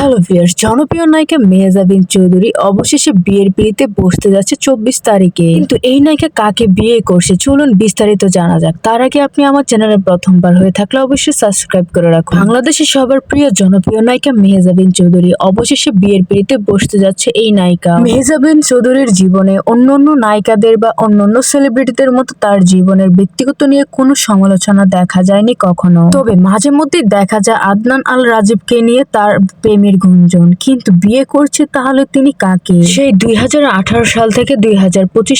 Hello viewers জনপ্রিয় নায়িকা মেহজাবিন চৌধুরী অবশেষে বিয়ের পিড়িতে বসতে যাচ্ছে চব্বিশ তারিখে। কিন্তু এই নায়িকা কাকে বিয়ে করছে চলুন বিস্তারিত জানা যাক। তার আগে আপনি আমার চ্যানেলে প্রথমবার হয়ে থাকলে অবশ্যই সাবস্ক্রাইব করে রাখুন। বাংলাদেশের সবার প্রিয় জনপ্রিয় নায়িকা মেহজাবিন চৌধুরী অবশেষে বিয়ের পিড়িতে বসতে যাচ্ছে এই নায়িকা। মেহজাবিন চৌধুরীর জীবনে অন্যান্য নায়িকাদের বা অন্যান্য সেলিব্রিটিদের মতো তার জীবনের ব্যক্তিগত নিয়ে কোনো সমালোচনা দেখা যায়নি কখনো। তবে মাঝে মধ্যে দেখা যায় আদনান আল রাজীবকে নিয়ে তার প্রেমের গুঞ্জন কিন্তু বিয়ে করছে তাহলে তিনি কাকে? সেই দুই সাল থেকে দুই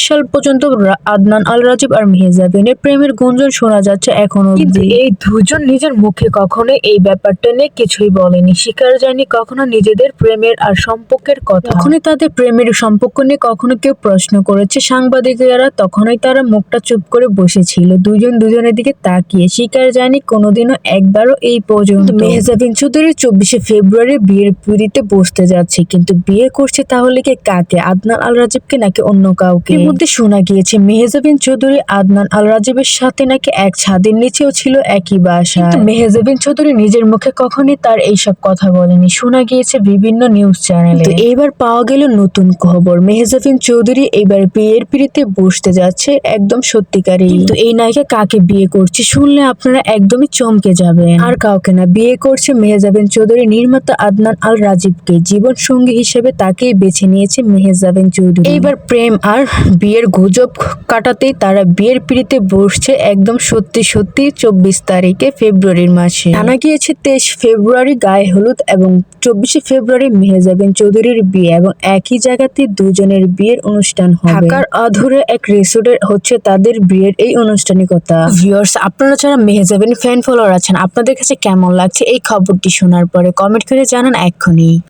সাল পর্যন্ত আদনান আল রাজীব আর মেহজাবিনের প্রেমের গুঞ্জন শোনা যাচ্ছে এখনও কিন্তু এই দুজন নিজের মুখে কখনো এই ব্যাপারটা নিয়ে কিছুই বলেনি। স্বীকার যায়নি কখনো নিজেদের প্রেমের আর সম্পর্কের কথা। যখনই তাদের প্রেমের সম্পর্ক নিয়ে কখনো কেউ প্রশ্ন করেছে। সাংবাদিকেরা তখনই তারা মুখটা চুপ করে বসেছিল। দুজন দুজনের দিকে তাকিয়ে। স্বীকার যায়নি কোনোদিনও একবারও এই পর্যন্ত। মেহজাবিন চৌধুরী চব্বিশে ফেব্রুয়ারি বিয়ের পুরীতে বসতে যাচ্ছে কিন্তু বিয়ে করছে তাহলে কে কাকে? আদনান আল রাজীবকে নাকি অন্য কাউকে? এর মধ্যে শোনা গিয়েছে মেহজাবিন চৌধুরী আদনান আল রাজীবের সাথে নাকি এক ছাদের নিচেও ছিল একই বাসা মেহজাবিন চৌধুরী নিজের মুখে কখনই তার এইসব কথা বলেনি। শোনা গিয়েছে বিভিন্ন নিউজ চ্যানেলে তো এইবার পাওয়া গেল নতুন খবর। মেহেজাবিন চৌধুরী এবার বিয়ের পিড়িতে বসতে যাচ্ছে একদম সত্যিকারই। কিন্তু এই নায়িকা কাকে বিয়ে করছে শুনলে আপনারা একদমই চমকে যাবেন। আর কাউকে না। বিয়ে করছে মেহেজাবিন চৌধুরী নির্মাতা আদনান আল রাজীবকে জীবন সঙ্গী হিসেবে তাকেই বেছে নিয়েছে মেহজাবিন চৌধুরী। এইবার প্রেম আর বিয়ের গুজব কাটাতেই তারা বিয়ের পিড়িতে বসছে একদম সত্যি সত্যি চব্বিশ তারিখে ফেব্রুয়ারির মাসে। জানা গিয়েছে, তেইশ ফেব্রুয়ারি গায়ে হলুদ এবং চব্বিশে ফেব্রুয়ারি মেহজাবিন চৌধুরীর বিয়ে এবং একই জায়গাতে দুজনের বিয়ের অনুষ্ঠান হবে। ঢাকার আধুরে এক রিসোর্টে হচ্ছে তাদের বিয়ের এই আনুষ্ঠানিকতা। ভিউয়ার্স, আপনারা যারা মেহজাবিন ফ্যান ফলোয়ার আছেন, আপনাদের কাছে কেমন লাগছে এই খবরটি শোনার পরে কমেন্ট করে জানান। ecconi